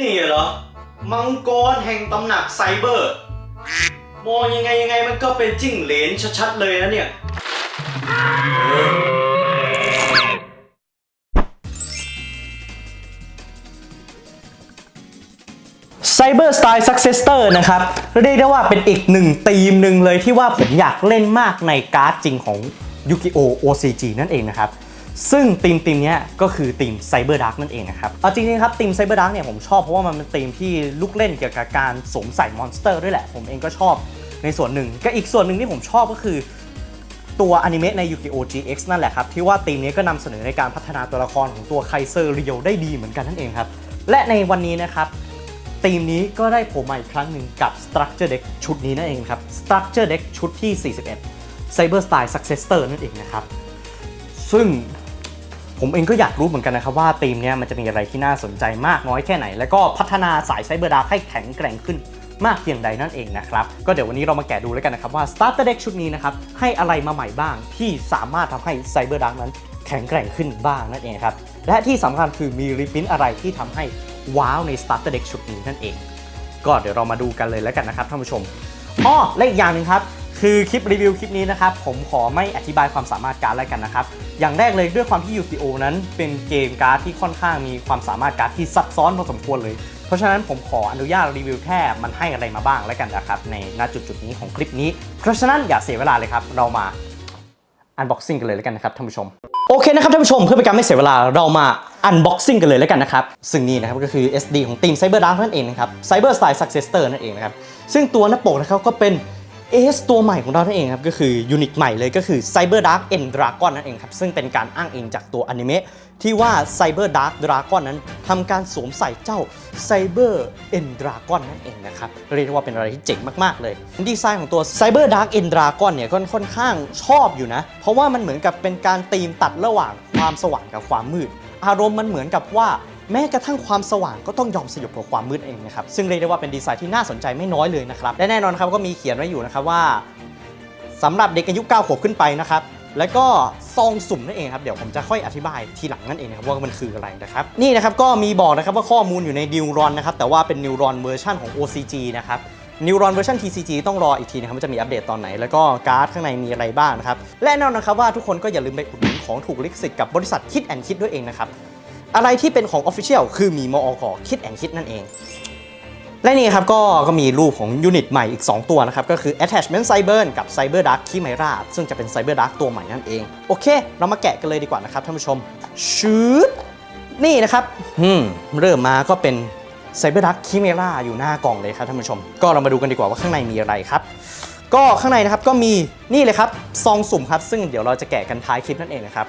นี่เหรอ มังกรแห่งตำหนักไซเบอร์ มองยังไงยังไงมันก็เป็นจิ้งเหลนชัดๆเลยนะเนี่ย Cyber Style Successor นะครับ เรียกได้ว่าเป็นอีกหนึ่งธีมหนึ่งเลยที่ว่าผมอยากเล่นมากในการ์ดจริงของ Yu-Gi-Oh! OCG นั่นเองนะครับ ซึ่งธีมธีมนี้ก็คือธีม Cyber Dark นั่นเองนะครับเอาจริงๆครับธีม Cyber Dark เนี่ยผมชอบเพราะว่ามันเป็นธีมที่ลูกเล่นเกี่ยวกับการสวมใส่มอนสเตอร์ด้วยแหละ ผมเองก็ชอบในส่วนหนึ่งก็อีกส่วนหนึ่งที่ผมชอบก็คือตัวอนิเมะใน Yu-Gi-Oh! GX นั่นแหละครับ ที่ว่าธีมนี้ก็นำเสนอในการพัฒนาตัวละครของตัวไคเซอร์เรียวได้ดีเหมือนกันนั่นเองครับ และในวันนี้นะครับธีมนี้ก็ได้โผล่มาอีกครั้งหนึ่งกับ Structure Deck ชุดนี้นั่นเองครับ Structure Deck ชุดที่ 41 Cyber Style Successor นั่นเองนะครับ ซึ่ง ผมเองก็อยากรู้เหมือนกันนะครับว่าธีมเนี้ยมันจะมีอะไรที่น่าสนใจมากน้อยแค่ไหน แล้วก็พัฒนาสายไซเบอร์ดาร์ให้แข็งแกร่งขึ้นมากเพียงใดนั่นเองนะครับ ก็เดี๋ยววันนี้เรามาแกะดูแล้วกันนะครับว่า Starter Deck ชุดนี้นะครับให้อะไรมาใหม่บ้างที่สามารถทำให้ไซเบอร์ดาร์นั้นแข็งแกร่งขึ้นบ้างนั่นเองครับ และที่สำคัญคือมีรีพินอะไรที่ทำให้ว้าวใน Starter Deck ชุดนี้นั่นเอง ก็เดี๋ยวเรามาดูกันเลยแล้วกันนะครับท่านผู้ชมอ้อและอีกอย่างหนึ่งครับ คือคลิปรีวิวคลิปนี้นะครับผมขอไม่อธิบายความสามารถการ์ดแล้วกันนะครับ อย่างแรกเลยด้วยความที่ UFO นั้นเป็นเกมการ์ดที่ค่อนข้างมีความสามารถการ์ดที่ซับซ้อนพอสมควรเลย เพราะฉะนั้นผมขออนุญาตรีวิวแค่มันให้อะไรมาบ้างแล้วกันนะครับในณจุดจุดนี้ของคลิปนี้ เพราะฉะนั้นอย่าเสียเวลาเลยครับ เรามาอันบ็อกซิ่งกันเลยแล้วกันนะครับท่านผู้ชมโอเคนะครับท่านผู้ชมเพื่อเป็นการไม่เสียเวลาเรามาอันบ็อกซิ่งกันเลยแล้วกันนะครับ ซึ่งนี่นะครับก็คือ SD ของทีม Cyber Dark นั่นเองนะครับ Cyber Style Successor นั่นเองนะครับซึ่งตัวหน้าปกนะครับก็เป็น AS ตัวใหม่ของเรานั่นเองครับ ก็คือยูนิตใหม่เลยก็คือ Cyber Dark End Dragon นั่นเองครับ ซึ่งเป็นการอ้างอิงจากตัวอนิเมะที่ว่า Cyber Dark Dragon นั้นทำการสวมใส่เจ้า Cyber End Dragon นั่นเองนะครับ เรียกว่าเป็นอะไรที่เจ๋งมาก ๆ เลย ดีไซน์ของตัว Cyber Dark End Dragon เนี่ยก็ค่อนข้างชอบอยู่นะ เพราะว่ามันเหมือนกับเป็นการตีมตัดระหว่างความสว่างกับความมืด อารมณ์มันเหมือนกับว่า แม้กระทั่งความสว่างก็ต้องยอมสยบกับความมืดเองนะครับซึ่งเรียกได้ว่าเป็นดีไซน์ที่น่าสนใจไม่น้อยเลยนะครับและแน่นอนครับก็มีเขียนไว้อยู่นะครับว่าสำหรับเด็กอายุ9ขวบขึ้นไปนะครับแล้วก็ซองสุ่มนั่นเองครับเดี๋ยวผมจะค่อยอธิบายทีหลังนั่นเองนะครับว่ามันคืออะไรนะครับนี่นะครับก็มีบอกนะครับว่าข้อมูลอยู่ในนิวรอนนะครับแต่ว่าเป็นนิวรอนเวอร์ชันของ OCG นะครับนิวรอนเวอร์ชัน TCG ต้องรออีกทีนะครับว่าจะมีอัปเดตตอนไหน แล้วก็การ์ดข้างในมีอะไรบ้างนะครับและแน่นอนนะครับว่าทุกคนก็อย่าลืมไปอุดหนุนของถูกลิขสิทธิ์กับบริษัทคิดแอนคิดด้วยเองนะครับ อะไรที่เป็นของ Official คือมีมออกคิดแอนคิดนั่นเอง และนี่ครับก็ก็มีรูปของยูนิตใหม่อีก 2 ตัวนะครับ ก็คือ Attachment Cyber กับ Cyber Dark Chimera ซึ่งจะเป็น Cyber Dark ตัวใหม่นั่นเอง โอเค เรามาแกะกันเลยดีกว่านะครับท่านผู้ชมชืดนี่นะครับอืมเริ่มมาก็เป็น Cyber Dark Chimera อยู่หน้ากล่องเลยครับท่านผู้ชม ก็เรามาดูกันดีกว่าว่าข้างในมีอะไรครับ ก็ข้างในนะครับก็มีนี่เลยครับซองสุ่มครับ ซึ่งเดี๋ยวเราจะแกะกันท้ายคลิปนั่นเองนะครับ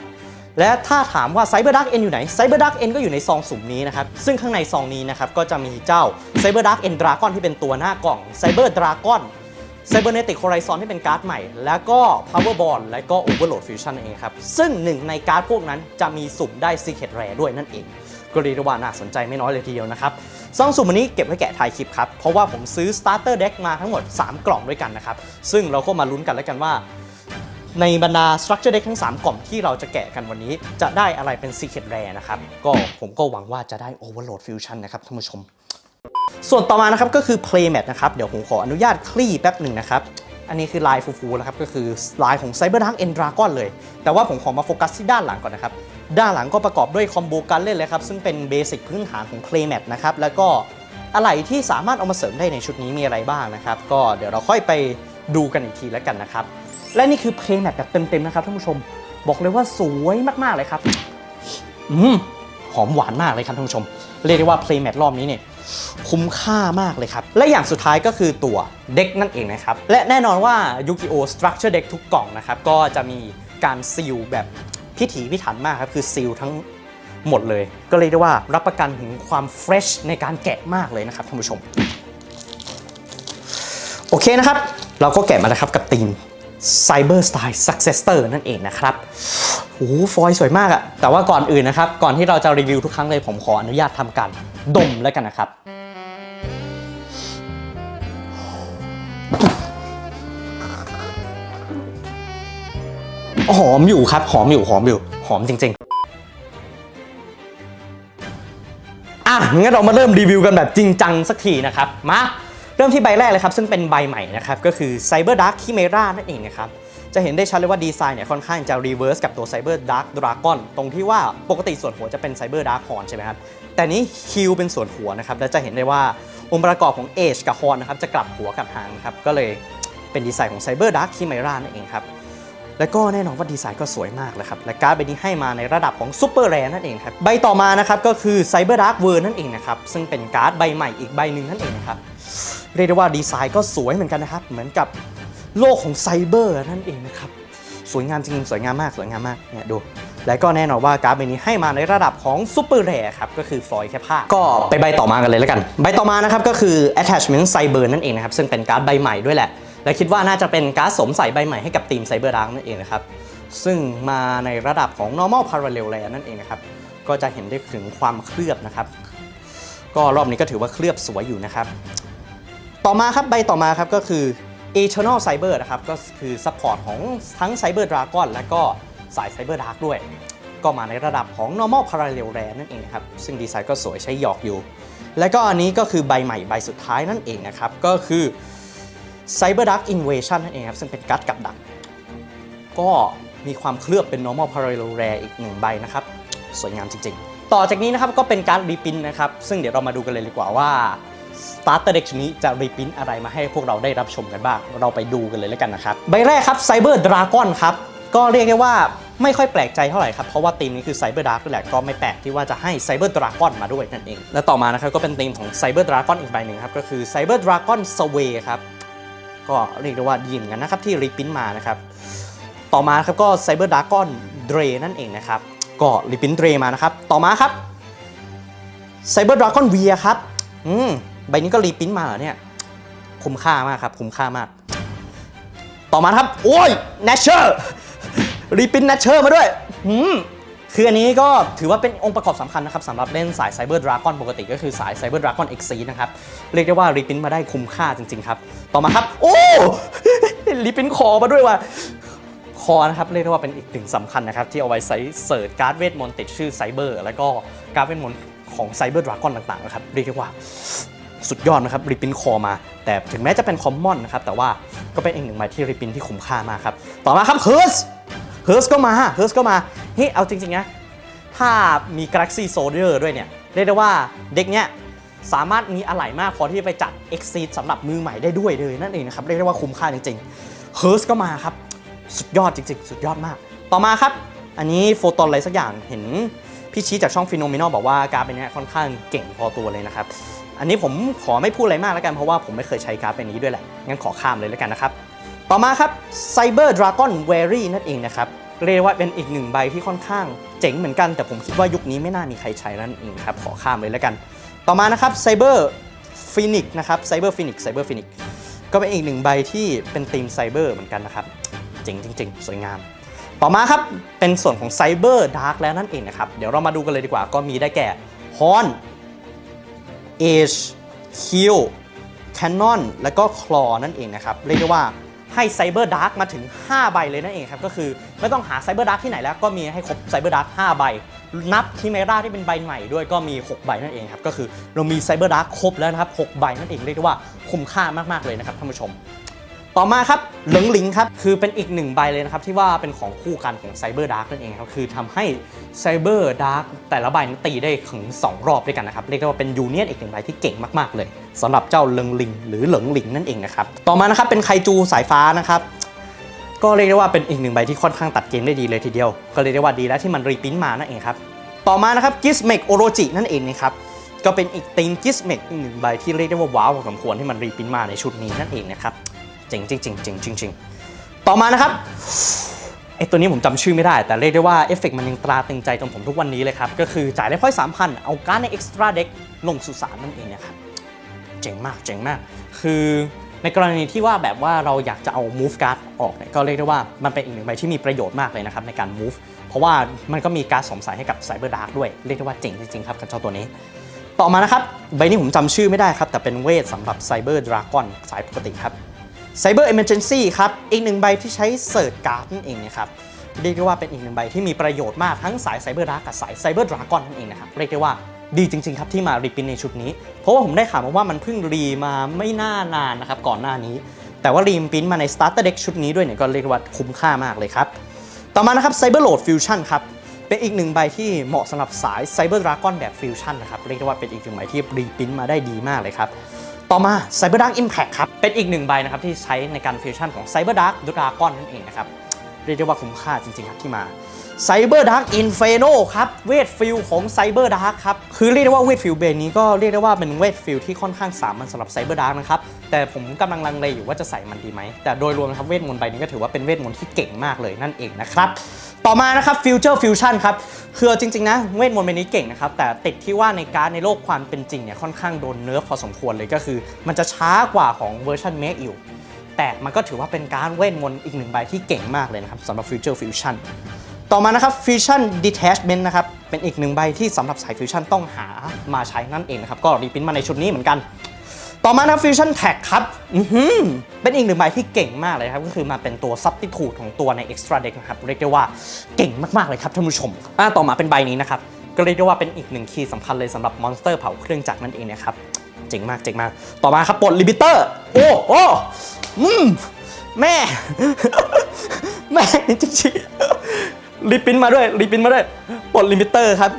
และถ้าถามว่า Cyber Dark End อยู่ไหน Cyber Dark End ก็อยู่ในซองสุ่มนี้นะครับ ซึ่งข้างในซองนี้นะครับ ก็จะมีเจ้า Cyber Dark End Dragon ที่เป็นตัวหน้ากล่อง Cyber Dragon Cybernetic Horizon ที่เป็นการ์ดใหม่ แล้วก็ Power Ball และก็ Overload Fusion นั่นเองครับ ซึ่งหนึ่งในการ์ดพวกนั้นจะมีสุ่มได้ Secret Rare ด้วยนั่นเองก็เรียกว่าน่าสนใจไม่น้อยเลยทีเดียวนะครับซองสุ่มอันนี้เก็บไว้แกะท้ายคลิปครับ เพราะว่าผมซื้อ Starter Deck มาทั้งหมด 3 กล่องด้วยกันนะครับ ซึ่งเราก็มาลุ้นกันแล้วกันว่า ในบรรดา Structure Deck ทั้ง 3 กล่องที่เราจะแกะกันวันนี้ จะได้อะไรเป็น Secret Rare นะครับ ก็ผมก็หวังว่าจะได้ Overload Fusion นะครับท่านผู้ชม ส่วนต่อมานะครับก็คือ Playmat นะครับ เดี๋ยวผมขออนุญาตคลี่แป๊บหนึ่งนะครับ อันนี้คือลายฟูๆนะครับก็คือลายของ Cyber Dark End Dragon เลย แต่ว่าผมขอมาโฟกัสที่ด้านหลังก่อนนะครับ ด้านหลังก็ประกอบด้วยคอมโบการเล่นเลยครับซึ่งเป็นเบสิกพื้นฐานของ Playmat นะครับแล้วก็อะไรที่สามารถเอามาเสริมได้ในชุดนี้มีอะไรบ้างนะครับ ก็เดี๋ยวเราค่อยไปดูกันอีกทีแล้วกันนะครับ และนี่คือ Playmat แบบเต็มๆนะครับท่านผู้ชม บอกเลยว่าสวยมากๆเลยครับ อืมหอมหวานมากเลยครับท่านผู้ชม เรียกได้ว่า Playmat รอบนี้เนี่ยคุ้มค่ามากเลยครับ และอย่างสุดท้ายก็คือตัวเด็กนั่นเองนะครับ และแน่นอนว่า Yu-Gi-Oh! Structure Deck ทุกกล่องนะครับ ก็จะมีการซีลแบบพิถีพิถันมากครับ คือซีลทั้งหมดเลย ก็เลยกได้ว่ารับประกันถึงความเฟรชในการแกะมากเลยนะครับท่านผู้ชม โอเคนะครับ เราก็แกะมาแล้วครับกับทีม Cyber Style Successor นั่นเองนะครับโอ้โหฟอยสวยมากอะแต่ว่าก่อนอื่นนะครับ ก่อนที่เราจะรีวิวทุกครั้งเลยผมขออนุญาตทำการดมแล้วกันนะครับ หอมอยู่ครับ หอมอยู่ หอมอยู่ หอมจริง ๆอะงั้นเรามาเริ่มรีวิวกันแบบจริงจังสักทีนะครับ มา เริ่มที่ใบแรกเลยครับ ซึ่งเป็นใบใหม่นะครับ ก็คือ Cyber Dark Chimera นั่นเองนะครับ จะเห็นได้ชัดเลยว่าดีไซน์เนี่ยค่อนข้างจะรีเวิร์สกับตัว Cyber Dark Dragon ตรงที่ว่าปกติส่วนหัวจะเป็น Cyber Dark Horn ใช่ไหมครับ แต่นี้คิวเป็นส่วนหัวนะครับ และจะเห็นได้ว่าองค์ประกอบของ Edge กับ Horn นะครับจะกลับหัวกลับหางครับ ก็เลยเป็นดีไซน์ของ Cyber Dark Chimera นั่นเองครับ แล้วก็แน่นอนว่าดีไซน์ก็สวยมากเลยครับ และการ์ดใบนี้ให้มาในระดับของซูเปอร์แรนั่นเองครับ ใบต่อมานะครับก็คือ Cyber Dark World นั่นเองนะครับ ซึ่งเป็นการ์ดใบใหม่อีกใบหนึ่งนั่นเองนะครับ เรียกได้ว่าดีไซน์ก็สวยเหมือนกันนะครับ เหมือนกับโลกของไซเบอร์นั่นเองนะครับ สวยงามจริงๆสวยงามมาก สวยงามมาก เนี่ยดูและก็แน่นอนว่าการ์ดใบนี้ให้มาในระดับของซูเปอร์แรครับ ก็คือฟอยแค่ผ้า ก็ไปใบต่อมากันเลยแล้วกัน ใบต่อมานะครับก็คือ attachment cyber นั่นเองนะครับ ซึ่งเป็นการ์ดใบใหม่ด้วยแหละ และคิดว่าน่าจะเป็นก๊าร์ดสมใส่ใบใหม่ให้กับทีมไซเบอร์ดังนั่นเองนะครับ ซึ่งมาในระดับของ normal parallel layer นั่นเองนะครับ ก็จะเห็นได้ถึงความเคลือบนะครับ ก็รอบนี้ก็ถือว่าเคลือบสวยอยู่นะครับ ต่อมาครับใบต่อมาครับก็คือ Eternal Cyber นะครับ ก็คือซัพพอร์ตของทั้ง Cyber Dragon และก็สาย Cyber Dark ด้วย ก็มาในระดับของ Normal Parallel Rare นั่นเองนะครับ ซึ่งดีไซน์ก็สวยใช้หยอกอยู่ และก็อันนี้ก็คือใบใหม่ใบสุดท้ายนั่นเองนะครับ ก็คือ Cyber Dark Invasion นั่นเองครับ ซึ่งเป็นกัดกับดัก ก็มีความเคลือบเป็น normal parallel rare อีกหนึ่งใบนะครับ สวยงามจริงๆ ต่อจากนี้นะครับก็เป็นการรีพินนะครับ ซึ่งเดี๋ยวเรามาดูกันเลยดีกว่าว่า Starter Deck ชุดนี้จะรีพินอะไรมาให้พวกเราได้รับชมกันบ้าง เราไปดูกันเลยแล้วกันนะครับ ใบแรกครับ Cyber Dragon ครับ ก็เรียกได้ว่าไม่ค่อยแปลกใจเท่าไหร่ครับ เพราะว่าธีมนี้คือ Cyber Dark นั่นแหละก็ไม่แปลกที่ว่าจะให้ Cyber Dragon มาด้วยนั่นเอง และต่อมานะครับก็เป็นธีมของ Cyber Dragon อีกใบหนึ่งครับ ก็คือ Cyber Dragon Sway ครับ ก็เรียกได้ว่าดีเหมือนกันนะครับที่รีพินมานะครับ ต่อมาครับก็ Cyber Dragon Dre นั่นเองนะครับ ก็รีพินเดรมานะครับ ต่อมาครับ Cyber Dragon V ครับอืมใบนี้ก็รีพินมาเหรอเนี่ยคุ้มค่ามากครับคุ้มค่ามาก ต่อมาครับ โอ้ย n a t u r e รีพิน n a t u r e มาด้วยอืม คืออันนี้ก็ถือว่าเป็นองค์ประกอบสำคัญนะครับสำหรับเล่นสาย Cyber Dragon ปกติก็คือสาย Cyber Dragon X นะครับ เรียกได้ว่ารีพินมาได้คุ้มค่าจริงๆครับ ต่อมาครับ โอ้รีพินคอมาด้วยว่ะคอนะครับเรียกได้ว่าเป็นอีกหนึ่งสำคัญนะครับ ที่เอาไว้ใส่เสิร์ชการ์ดเวทมนต์ติดชื่อไซเบอร์แล้วก็การ์ดเวทมนต์ของไซเบอร์ดราก้อนต่างๆนะครับเรียกได้ว่าสุดยอดนะครับริปินคอมา แต่ถึงแม้จะเป็นคอมมอนนะครับแต่ว่าก็เป็นอีกหนึ่งใบที่ริปินที่คุ้มค่ามากครับ ต่อมาครับเฮิร์ส เฮิร์สก็มาเฮิร์สก็มาเฮ้ยเอาจริงๆนะถ้ามี Galaxy Soldier ด้วยเนี่ย เรียกได้ว่าเด็กเนี้ยสามารถมีอะไหล่มากพอที่จะไปจัด Exceed สำหรับมือใหม่ได้ด้วยเลยนั่นเองนะครับ เรียกได้ว่าคุ้มค่าจริงๆเฮิร์สก็มาครับ สุดยอดจริงๆ สุดยอดมาก ต่อมาครับ อันนี้โฟตอนอะไรสักอย่างเห็นพี่ชี้จากช่องฟิโนมินอลบอกว่าการ์ดเป็นนี้ค่อนข้างเก่งพอตัวเลยนะครับ อันนี้ผมขอไม่พูดอะไรมากแล้วกันเพราะว่าผมไม่เคยใช้การ์ดเป็นนี้ด้วยแหละงั้นขอข้ามเลยแล้วกันนะครับ ต่อมาครับ Cyber Dragon w a r y นั่นเองนะครับ เรียกว่าเป็นอีกหนึ่งใบที่ค่อนข้างเจ๋งเหมือนกัน แต่ผมคิดว่ายุคนี้ไม่น่ามีใครใช้นั่นเองครับ ขอข้ามเลยแล้วกัน ต่อมานะครับ Cyber Phoenix นะครับ Cyber Phoenix Cyber Phoenix ก็เป็นอีกหนึ่งใบที่เป็นธีมไซเบอร์เหมือนกันนะครับเจ๋งจริง ๆ สวยงาม ต่อมาครับ เป็นส่วนของไซเบอร์ดาร์กแล้วนั่นเองนะครับ เดี๋ยวเรามาดูกันเลยดีกว่าก็มีได้แก่ฮอนเอชคิวแคนนอนและก็คลอนั่นเองนะครับ เรียกได้ว่า ให้ไซเบอร์ดาร์กมาถึง 5 ใบเลยนั่นเองครับ ก็คือไม่ต้องหาไซเบอร์ดาร์กที่ไหนแล้วก็มีให้ครบไซเบอร์ดาร์ก5ใบ นับที่เมราที่เป็นใบใหม่ด้วยก็มี 6 ใบนั่นเองครับ ก็คือเรามีไซเบอร์ดาร์กครบแล้วนะครับ 6 ใบนั่นเองเรียกได้ว่าคุ้มค่ามากๆเลยนะครับท่านผู้ชม ต่อมาครับเหลิงหลิงครับ คือเป็นอีกหนึ่งใบเลยนะครับ ที่ว่าเป็นของคู่กันของไซเบอร์ดาร์กนั่นเองครับ คือทำให้ไซเบอร์ดาร์กแต่ละใบนั้นตีได้ถึง 2 รอบด้วยกันนะครับ เรียกได้ว่าเป็นยูเนียนอีกหนึ่งใบที่เก่งมากๆเลยสำหรับเจ้าเหลิงหลิงหรือเหลิงหลิงนั่นเองนะครับ ต่อมานะครับเป็นไคจูสายฟ้านะครับก็เรียกได้ว่าเป็นอีกหนึ่งใบที่ค่อนข้างตัดเกมได้ดีเลยทีเดียว ก็เรียกได้ว่าดีแล้วที่มันรีพิ้นมานั่นเองครับต่อมานะครับกิสเมกโอโรจินั่นเองนะครับก็เป็นอีกตีมกิสเมกอีกหนึ่งใบที่เรียกได้ว่าว้าวพอสมควรที่มันรีพิ้นมาในชุดนี้นั่นเองนะครับ เจ๋งจริงจริงจริงจริงต่อมานะครับไอตัวนี้ผมจำชื่อไม่ได้ แต่เรียกได้ว่าเอฟเฟกต์มันยังตราตึงใจจนผมทุกวันนี้เลยครับ ก็คือจ่ายได้ค่อย3,000เอาการ์ดในเอ็กซ์ตร้าเด็กลงสุสานนั่นเองนะครับเจ๋งมากเจ๋งมาก คือในกรณีที่ว่าแบบว่าเราอยากจะเอา move card ออกเนี่ยก็เรียกได้ว่ามันเป็นอีกหนึ่งใบที่มีประโยชน์มากเลยนะครับในการ move เพราะว่ามันก็มีการสมใส่ให้กับ Cyber Dark ด้วย เรียกได้ว่าเจ๋งจริงๆครับกับเจ้าตัวนี้ต่อมานะครับใบนี้ผมจำชื่อไม่ได้ครับ แต่เป็นเวทสำหรับ Cyber Dragon สายปกติครับ Cyber Emergency ครับ อีกหนึ่งใบที่ใช้เสิร์ชการ์ดนั่นเองนะครับ เรียกได้ว่าเป็นอีกหนึ่งใบที่มีประโยชน์มากทั้งสาย Cyber Dark กับสาย Cyber Dragon นั่นเองนะครับ เรียกได้ว่าดีจริง ๆ ครับที่มารีพินในชุดนี้ เพราะว่าผมได้ข่าวมาว่ามันเพิ่งรีมาไม่น่านานนะครับก่อนหน้านี้ แต่ว่ารีพินมาใน Starter Deck ชุดนี้ด้วยเนี่ยก็เรียกว่าคุ้มค่ามากเลยครับ ต่อมานะครับ Cyber Load Fusion ครับ เป็นอีกหนึ่งใบที่เหมาะสำหรับสาย Cyber Dragon แบบ Fusion นะครับ เรียกได้ว่าเป็นอีกหนึ่งใบที่รีพินมาได้ดีมากเลยครับ ต่อมา Cyber Dark Impact ครับ เป็นอีกหนึ่งใบนะครับที่ใช้ในการฟิวชั่นของ Cyber Dark Dragon นั่นเองนะครับ เรียกได้ว่าคุ้มค่าจริง ๆ ครับที่มา Cyber Dark Inferno ครับ เวทฟิลของ Cyber Dark ครับ คือเรียกได้ว่าเวทฟิลเบนนี้ก็เรียกได้ว่าเป็นเวทฟิลที่ค่อนข้างสามัญสำหรับ Cyber Dark นะครับ แต่ผมกำลังลังเลอยู่ว่าจะใส่มันดีไหม แต่โดยรวมนะครับเวทมนต์ใบนี้ก็ถือว่าเป็นเวทมนต์ที่เก่งมากเลยนั่นเองนะครับ ต่อมานะครับ Future Fusion ครับคือจริง ๆ นะเวทมนต์ใบนี้เก่งนะครับ แต่ติดที่ว่าในการในโลกความเป็นจริงเนี่ยค่อนข้างโดนเนิร์ฟพอสมควรเลยก็คือ มันจะช้ากว่าของเวอร์ชันเมกอยู่แต่มันก็ถือว่าเป็นการเวทมนต์อีกหนึ่งใบที่เก่งมากเลยนะครับสำหรับ Future Fusion ต่อมานะครับ Fusion Detachment นะครับเป็นอีกหนึ่งใบที่สำหรับสาย Fusion ต้องหามาใช้นั่นเองนะครับก็รีพินมาในชุดนี้เหมือนกัน ต่อมานะ Fusion Tag ครับอื้อหือเป็นอีกหนึ่งใบที่เก่งมากเลยครับ ก็คือมาเป็นตัว Substitute ของตัวใน Extra Deck นะครับ เรียกได้ว่าเก่งมากๆเลยครับท่านผู้ชมอ่าต่อมาเป็นใบนี้นะครับ ก็เรียกได้ว่าเป็นอีกหนึ่งคีย์สำคัญเลยสำหรับมอนสเตอร์เผาเครื่องจักรนั่นเองนะครับ เจ๋งมากเจ๋งมาก ต่อมาครับปลดลิมิเตอร์ โอ้โอ้อืมแม่ แม่จริงๆรีปินมาด้วยรีปินมาด้วยปลดลิมิเตอร์ครับ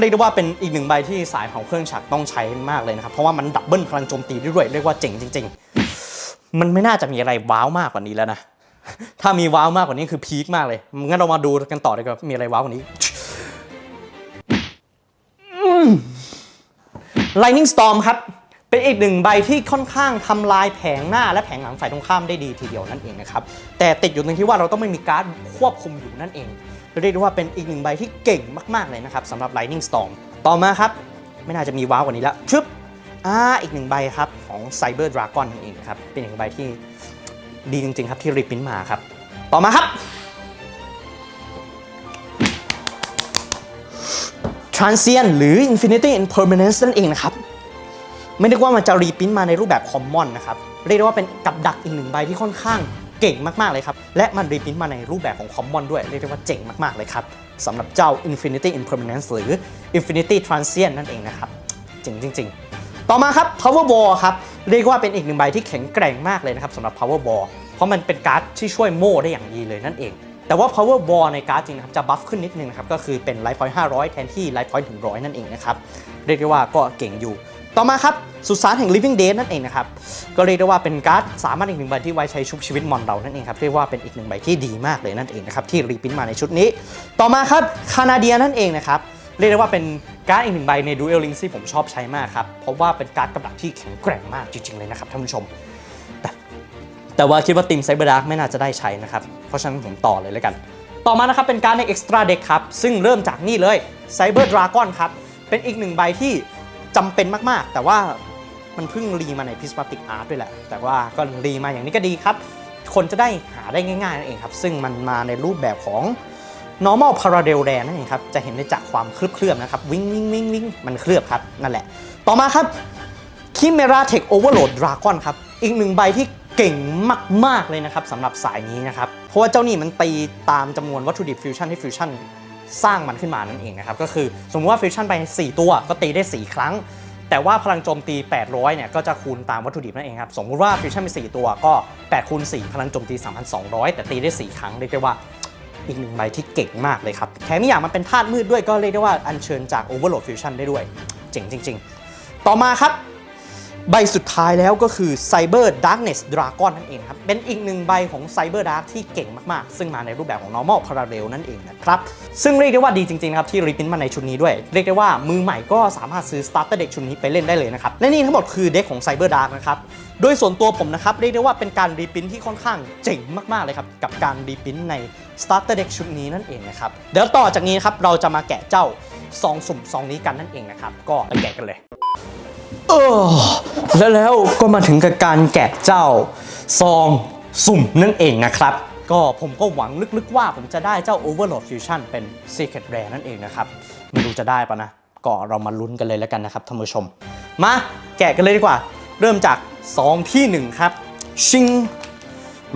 เรียกได้ว่าเป็นอีกหนึ่งใบที่สายของเครื่องฉักต้องใช้มากเลยนะครับ เพราะว่ามันดับเบิลพลังโจมตีด้วย เรียกว่าเจ๋งจริง ๆ มันไม่น่าจะมีอะไรว้าวมากกว่านี้แล้วนะ ถ้ามีว้าวมากกว่านี้คือพีคมากเลย งั้นเรามาดูกันต่อดีกว่ามีอะไรว้าวกว่านี้ Lightning Storm ครับ เป็นอีกหนึ่งใบที่ค่อนข้างทำลายแผงหน้าและแผงหลังฝ่ายตรงข้ามได้ดีทีเดียวนั่นเองนะครับ แต่ติดอยู่ตรงที่ว่าเราต้องไม่มีการ์ดควบคุมอยู่นั่นเอง เรียกได้ว่าเป็นอีกหนึ่งใบที่เก่งมากๆเลยนะครับสำหรับ Lightning Storm ต่อมาครับ ไม่น่าจะมีว้าวกว่านี้แล้วชึบอ่าอีกหนึ่งใบครับของ Cyber Dragon นั่นเองครับเป็นอีกหนึ่งใบที่ดีจริงๆครับที่รีพินมาครับ ต่อมาครับ Transient หรือ Infinity Impermanence นั่นเองนะครับไม่ได้ว่ามันจะรีพินมาในรูปแบบคอมมอนนะครับ เรียกได้ว่าเป็นกับดักอีกหนึ่งใบที่ค่อนข้าง เก่งมาก ๆ เลยครับ และมันรีพินมาในรูปแบบของคอมมอนด้วย เรียกได้ว่าเจ๋งมาก ๆ เลยครับสำหรับเจ้า Infinity Impermanence หรือ Infinity Transient นั่นเองนะครับเจ๋งจริง ๆ ต่อมาครับ Power Wall ครับ เรียกว่าเป็นอีกหนึ่งใบที่แข็งแกร่งมากเลยนะครับสำหรับ Power Wall เพราะมันเป็นการ์ดที่ช่วยโม่ได้อย่างดีเลยนั่นเองแต่ว่า power wall ในการ์ดจริงนะครับจะบัฟขึ้นนิดนึงนะครับก็คือเป็น life point 500 แทนที่ life point ถึง100นั่นเองนะครับ เรียกได้ว่าก็เก่งอยู่ ต่อมาครับสุสานแห่ง living dead นั่นเองนะครับ ก็เรียกได้ว่าเป็นการ์ดสามารถอีกหนึ่งใบที่ไว้ใช้ชุบชีวิตมอนเรานั่นเองครับเรียกว่าเป็นอีกหนึ่งใบที่ดีมากเลยนั่นเองนะครับที่รีพินมาในชุดนี้ ต่อมาครับคานาเดียนั่นเองนะครับเรียกได้ว่าเป็นการ์ดอีกหนึ่งใบใน duel links ที่ผมชอบใช้มากครับเพราะว่าเป็นการ์ดกำลังที่แข็งแกร่งมากจริงๆเลยนะครับท่านผู้ชม แต่แต่ว่าคิดว่าทีมไซเบอร์ดาร์กไม่น่าจะได้ใช้นะครับเพราะฉะนั้นผมต่อเลยแล้วกัน ต่อมานะครับเป็นการดใน Extra Deck ครับซึ่งเริ่มจากนี่เลย Cyber Dragon ครับเป็นอีกหนึ่งใบที่ จำเป็นมากๆ แต่ว่ามันเพิ่งรีมาใน Prismatic Art ด้วยแหละ แต่ว่าก็รีมาอย่างนี้ก็ดีครับ คนจะได้หาได้ง่ายๆนั่นเองครับ ซึ่งมันมาในรูปแบบของ normal parallel r a นั่นเองครับ จะเห็นได้จากความเคลือบๆนะครับ วิ่งวิ่งวิ่งวิ่งมันเคลือบครับ นั่นแหละ ต่อมาครับคิเมราเทคโอเวอร์โหลดดราก้อนครับ อีกหนึ่งใบที่เก่งมาก ๆ เลยนะครับสำหรับสายนี้นะครับ เพราะว่าเจ้านี่มันตีตามจำนวนวัตถุดิบฟิวชั่นที่ฟิวชั่น สร้างมันขึ้นมานั่นเองนะครับก็คือสมมติว่าฟิวชั่นไป 4 ตัวก็ตีได้ 4 ครั้ง แต่ว่าพลังโจมตี 800 เนี่ยก็จะคูณตามวัตถุดิบนั่นเองครับสมมุติว่าฟิวชั่นมี4ตัวก็8คูณ4พลังโจมตี 3,200 แต่ตีได้ 4 ครั้งเรียกได้ว่าอีกหนึ่งใบที่เก่งมากเลยครับแถมอีกอย่างมันเป็นธาตุมืดด้วยก็เรียกได้ว่าอัญเชิญจาก Overload Fusion ได้ด้วย เจ๋งจริง ๆ ต่อมาครับ ใบสุดท้ายแล้วก็คือ Cyber Darkness Dragon นั่นเองครับ เป็นอีกหนึ่งใบของ Cyber Dark ที่เก่งมาก ๆ ซึ่งมาในรูปแบบของ Normal Parallel นั่นเองนะครับ ซึ่งเรียกได้ว่าดีจริงๆนะครับ ที่รีพินมาในชุดนี้ด้วย เรียกได้ว่ามือใหม่ก็สามารถซื้อ Starter Deck ชุดนี้ไปเล่นได้เลยนะครับ และนี่ทั้งหมดคือเด็กของ Cyber Dark นะครับโดยส่วนตัวผมนะครับ เรียกได้ว่าเป็นการรีพินที่ค่อนข้างเจ๋งมาก ๆ เลยครับ กับการรีพินใน Starter Deck ชุดนี้นั่นเองนะครับเดี๋ยวต่อจากนี้ครับเราจะมาแกะเจ้าซองสุ่มซองนี้กันนั่นเองนะครับก็ไปแกะกันเลย เออแล้วแล้วก็มาถึงกับการแกะเจ้า ซองสุ่มนั่นเองนะครับ ก็ผมก็หวังลึกๆว่าผมจะได้เจ้า Overload Fusion เป็น Secret Rare นั่นเองนะครับ ไม่รู้จะได้ปะนะ ก็เรามาลุ้นกันเลยแล้วกันนะครับท่านผู้ชม มาแกะกันเลยดีกว่า เริ่มจากซองที่ 1 ครับ ชิง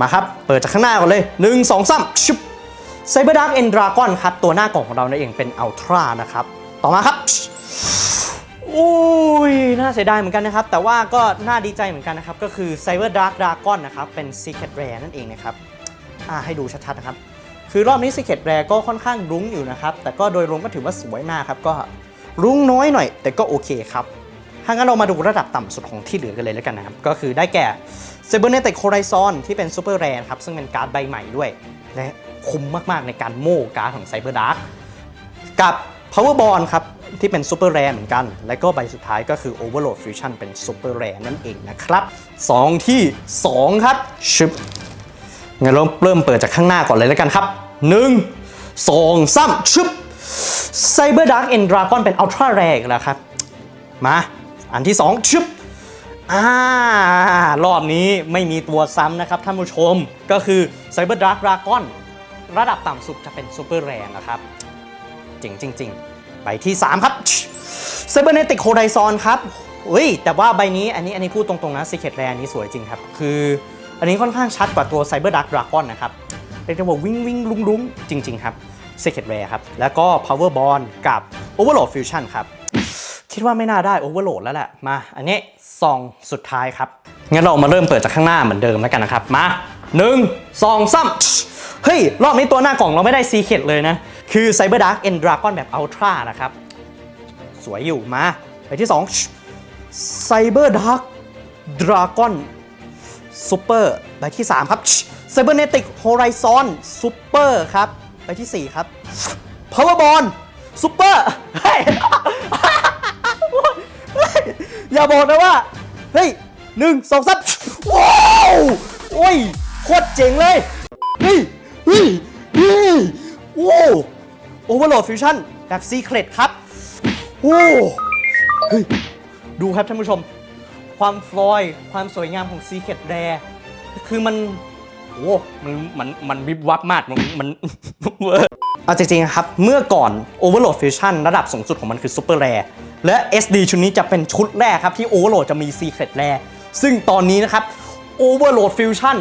มาครับ เปิดจากข้างหน้าก่อนเลย 1 2 3ชุบ Cyber Dark End Dragon ครับ ตัวหน้ากล่องของเรานั่นเองเป็น Ultra นะครับ ต่อมาครับอุ้ย น่าเสียดายเหมือนกันนะครับ แต่ว่าก็น่าดีใจเหมือนกันนะครับ ก็คือ Cyber Dark Dragon นะครับ เป็น Secret Rare นั่นเองนะครับอ่าให้ดูชัดๆนะครับ คือรอบนี้ Secret Rare ก็ค่อนข้างรุ้งอยู่นะครับ แต่ก็โดยรวมก็ถือว่าสวยมากครับ ก็รุ้งน้อยหน่อย แต่ก็โอเคครับถ้างั้นเรามาดูระดับต่ำสุดของที่เหลือกันเลยแล้วกันนะครับ ก็คือได้แก่ Cybernetic Horizon ที่เป็น Super Rare ครับ ซึ่งเป็นการ์ดใบใหม่ด้วย และคุ้มมากๆในการโม่การ์ดของ Cyber Dark กับ Power Ball ครับ ที่เป็น Super Rare เหมือนกัน และก็ใบสุดท้ายก็คือ Overload Fusion เป็น Super Rare นั่นเองนะครับสองที่ 2 ครับชึบงั้นเราเริ่มเปิดจากข้างหน้าก่อนเลยแล้วกันครับ 1 2 3ชึบ Cyber Dark End Dragon เป็น Ultra Rare อีกแล้วครับ มา อันที่ 2 ชึบอ่ารอบนี้ไม่มีตัวซ้ำนะครับท่านผู้ชมก็คือ Cyber Dark Dragon ระดับต่ำสุดจะเป็น Super Rare นะครับเจ๋งจริงๆ ใบที่ 3 ครับ Cybernetic Horizon ครับเฮ้ยแต่ว่าใบนี้อันนี้อันนี้พูดตรงๆนะ Secret Rare อันนี้สวยจริงครับ คืออันนี้ค่อนข้างชัดกว่าตัว Cyber Dark Dragon นนะครับเรียกได้ว่าวิ่งวิ่งลุ้งลุ้งจริง ๆ ครับ Secret Rare ครับ แล้วก็ Power Bond กับ Overload Fusion ครับ คิดว่าไม่น่าได้ Overload แล้วแหละมาอันนี้ซองสุดท้ายครับ งั้นเรามาเริ่มเปิดจากข้างหน้าเหมือนเดิมแล้วกันนะครับ มา 1 2 3เฮ้ย รอบนี้ตัวหน้ากล่องเราไม่ได้ Secret เลยนะ คือ Cyber Dark End Dragon แบบ Ultra นะครับ สวยอยู่มาไปที่ 2 Cyber Dark Dragon Super ใบที่ 3 ครับ Cybernetic Horizon Super ครับใบที่ 4 ครับ Powerball Super อย่าบอกนะว่า เฮ้ยหนึ่งสองสามว้าว โอ้ย โคตรเจ๋งเลย เฮ้ย โอเวอร์โหลดฟิวชั่นแบบซีเครตครับโอ้เฮ้ยดูครับท่านผู้ชม ความฟลอยด์ความสวยงามของซีเครตแรคือมันโอ้มันมันมันวิบวับมากมันมันเวอร์เอาจริงๆครับ เมื่อก่อน Overload Fusion ระดับสูงสุดของมันคือ Super Rare และ SD ชุดนี้จะเป็นชุดแรกครับ ที่ Overload จะมี Secret Rare ซึ่งตอนนี้นะครับ Overload Fusion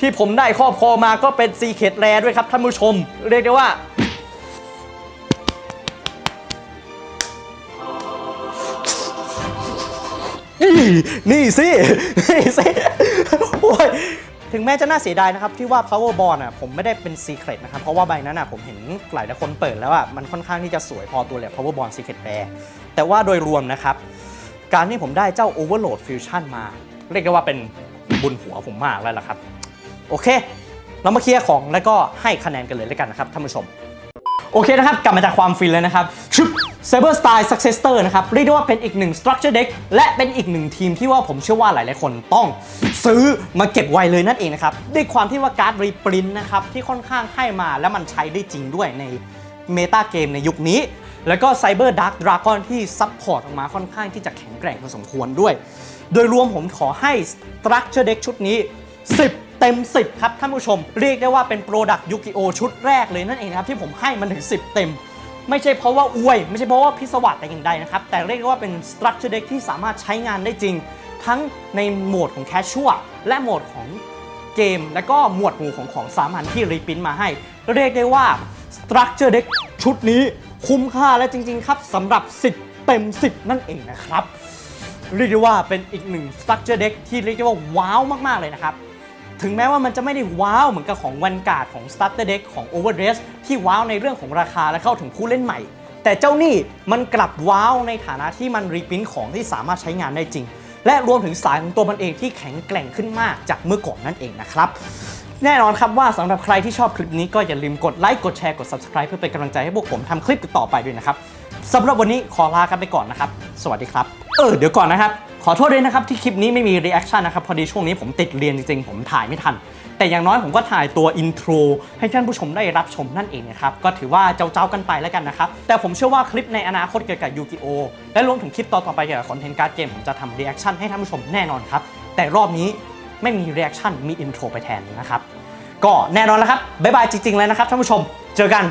ที่ผมได้ครอบครองมาก็เป็น Secret Rare ด้วยครับท่านผู้ชม เรียกได้ว่า นี่สิ นี่สิ โอ้ย ถึงแม้จะน่าเสียดายนะครับ ที่ว่า Power Ball อะผมไม่ได้เป็น Secret นะครับ เพราะว่าใบนั้นอะผมเห็นหลายหลายคนเปิดแล้วอะมันค่อนข้างที่จะสวยพอตัวเลย Power Ball Secret Rare แต่ว่าโดยรวมนะครับ การที่ผมได้เจ้า Overload Fusion มา เรียกได้ว่าเป็นบุญหัวผมมากแล้วล่ะครับ โอเค เรามาเคลียร์ของแล้วก็ให้คะแนนกันเลยแล้วกันนะครับท่านผู้ชม โอเคนะครับ กลับมาจากความฟินเลยนะครับชุ ด Cyber Style Successor นะครับ เรียกได้ว่าเป็นอีกหนึ่ง Structure Deck และเป็นอีกหนึ่งทีมที่ว่าผมเชื่อว่าหลายๆ คนต้องซื้อมาเก็บไว้เลยนั่นเองนะครับ ด้วยความที่ว่าการ์ดรีปรินนะครับ ที่ค่อนข้างให้มาและมันใช้ได้จริงด้วยในเมตาเกมในยุคนี้ แล้วก็ Cyber Dark Dragon ที่ซับพอร์ตออกมาค่อนข้างที่จะแข็งแกร่งพอสมควรด้วย โดยรวมผมขอให้ Structure Deck ชุดนี้ 10เต็ม 10 ครับท่านผู้ชม เรียกได้ว่าเป็นโปรดักต์ยูกิโอชุดแรกเลยนั่นเองนะครับที่ผมให้มันถึง 10 เต็ม ไม่ใช่เพราะว่าอวย ไม่ใช่เพราะว่าพิศวาสแต่อย่างใดนะครับ แต่เรียกได้ว่าเป็น Structure Deck ที่สามารถใช้งานได้จริง ทั้งในโหมดของ Casual และโหมดของเกม และก็หมวดหมู่ของของสามัญที่รีพินมาให้ เรียกได้ว่า Structure Deck ชุดนี้คุ้มค่าและจริง ๆ ครับสำหรับ 10 เต็ม 10 นั่นเองนะครับ เรียกได้ว่าเป็นอีกหนึ่ง structure deck ที่เรียกได้ว่าว้าวมากๆเลยนะครับ ถึงแม้ว่ามันจะไม่ได้ว้าวเหมือนกับของ Vanguard ของ starter deck ของ Overdress ที่ว้าวในเรื่องของราคาและเข้าถึงผู้เล่นใหม่ แต่เจ้านี่มันกลับว้าวในฐานะที่มันรีพินของที่สามารถใช้งานได้จริง และรวมถึงสายของตัวมันเองที่แข็งแกร่งขึ้นมากจากเมื่อก่อนนั่นเองนะครับแน่นอนครับว่าสำหรับใครที่ชอบคลิปนี้ก็อย่าลืมกดไลค์กดแชร์กด subscribe เพื่อเป็นกำลังใจให้พวกผมทำคลิปต่อไปด้วยนะครับ สำหรับวันนี้ขอลากันไปก่อนนะครับ สวัสดีครับ เออเดี๋ยวก่อนนะครับ ขอโทษด้วยนะครับที่คลิปนี้ไม่มี reaction นะครับ พอดีช่วงนี้ผมติดเรียนจริงๆ ผมถ่ายไม่ทัน แต่อย่างน้อยผมก็ถ่ายตัว intro ให้ท่านผู้ชมได้รับชมนั่นเองนะครับ ก็ถือว่าเจ้าๆกันไปแล้วกันนะครับ แต่ผมเชื่อว่าคลิปในอนาคตเกี่ยวกับยูกิโอและรวมถึงคลิปต่อๆไปเกี่ยวกับคอนเทนต์การ์ดเกมผมจะทำ reaction ให้ท่านผู้ชมแน่นอนครับแต่รอบนี้ไม่มี reaction มี intro ไปแทนนะครับก็แน่นอนแล้วครับบ๊ายบายจริงๆเลยนะครับท่านผู้ชม เจอกัน